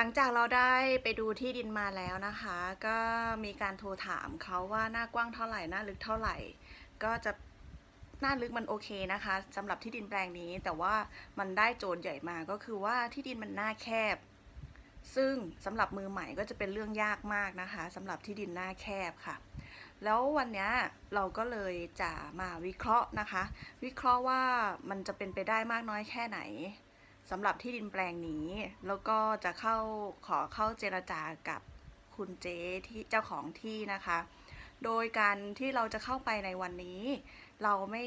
หลังจากเราได้ไปดูที่ดินมาแล้วนะคะ ก็มีการโทรถามเขาว่าหน้ากว้างเท่าไหร่หน้าลึกเท่าไหร่ ก็จะหน้าลึกมันโอเคนะคะสำหรับที่ดินแปลงนี้แต่ว่ามันได้โจทย์ใหญ่มาก็คือว่าที่ดินมันหน้าแคบ ซึ่งสำหรับมือใหม่ก็จะเป็นเรื่องยากมากนะคะสำหรับที่ดินหน้าแคบค่ะ แล้ววันนี้เราก็เลยจะมาวิเคราะห์นะคะ วิเคราะห์ว่ามันจะเป็นไปได้มากน้อยแค่ไหน สำหรับที่ดินแปลงนี้ แล้วก็จะเข้าขอเข้าเจรจากับคุณเจ๊ที่เจ้าของที่นะคะ โดยการที่เราจะเข้าไปในวันนี้ เราไม่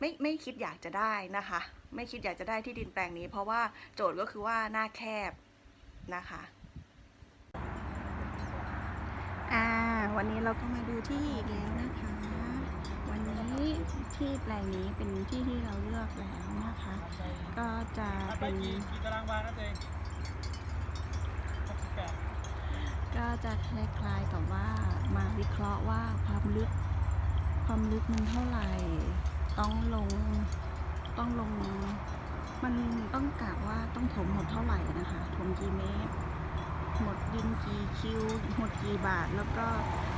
ไม่ไม่คิดอยากจะได้นะคะ ไม่คิดอยากจะได้ที่ดินแปลงนี้ เพราะว่าโจทย์ก็คือว่าหน้าแคบนะคะอ่าวันนี้เราก็มาดูที่อีกแล้วนะคะ วันนี้ที่แปลงนี้เป็นที่ที่เราเลือกแล้วนะคะ ก็จะไปเป็นกี่กี่ตารางวานะเองหกสิบแปดก็จะคล้ายๆกับว่ามาวิเคราะห์ว่าความลึกความลึกมันเท่าไหร่ ต้องลงต้องลง มันต้องกะว่าต้องถมหมดเท่าไหร่นะคะถมกี่เมตรหมดดินกี่คิวหมดกี่บาท แล้วก็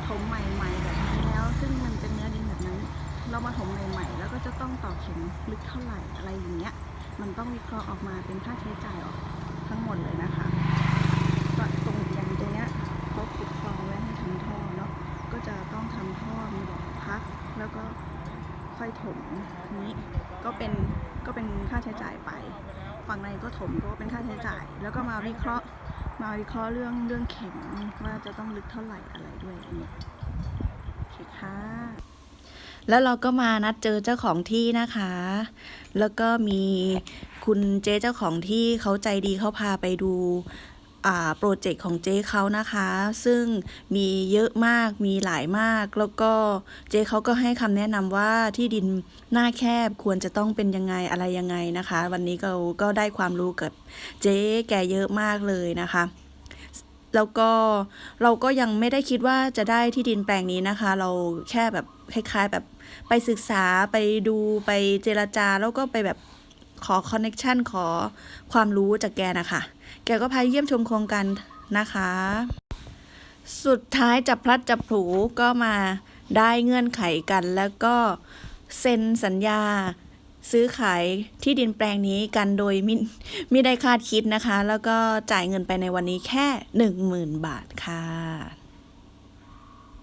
ถมใหม่ๆแบบนี้แล้ว ซึ่งมันเป็นเนื้อดินแบบนั้น เรามาถมใหม่ๆ แล้วก็จะต้องต่อเข็มลึกเท่าไหร่อะไรอย่างเงี้ย มันต้องวิเคราะห์ออกมาเป็นค่าใช้จ่ายออกทั้งหมดเลยนะคะก็ตรงอย่างตรงเนี้ยเขาขุดคลองไว้ให้ทำท่อเนาะก็จะต้องทำท่อมีบ่อพัก แล้วก็ค่อยถมนี้ก็เป็นก็เป็นค่าใช้จ่ายไป ฝั่งในก็ถมก็เป็นค่าใช้จ่าย แล้วก็มาวิเคราะห์มาวิเคราะห์เรื่องเรื่องเข็มว่าจะต้องลึกเท่าไหร่อะไรด้วยอันนี้ แล้วเราก็มานัดเจอเจ้าของที่นะคะ แล้วก็มีคุณเจ๊เจ้าของที่เขาใจดีเขาพาไปดูอ่าโปรเจกต์ของเจ๊เขานะคะ ซึ่งมีเยอะมากมีหลายมาก แล้วก็เจ๊เขาก็ให้คำแนะนำว่าที่ดินหน้าแคบควรจะต้องเป็นยังไงอะไรยังไงนะคะ วันนี้เราก็ได้ความรู้กับเจ๊แกเยอะมากเลยนะคะ แล้วก็เราก็ยังไม่ได้คิดว่าจะได้ที่ดินแปลงนี้นะคะ เราแค่แบบคล้ายๆแบบไปศึกษาไปดูไปเจรจาแล้วก็ไปแบบขอคอนเน็ชันขอความรู้จากแกนะคะ แกก็พาเยี่ยมชมโครงการนะคะ สุดท้ายจับพลัดจับผลูก็มาได้เงื่อนไขกันแล้วก็เซ็นสัญญา ซื้อขายที่ดินแปลงนี้กันโดยมิไม่ได้คาดคิดนะคะ แล้วก็จ่ายเงินไปในวันนี้แค่ 10,000 บาทค่ะ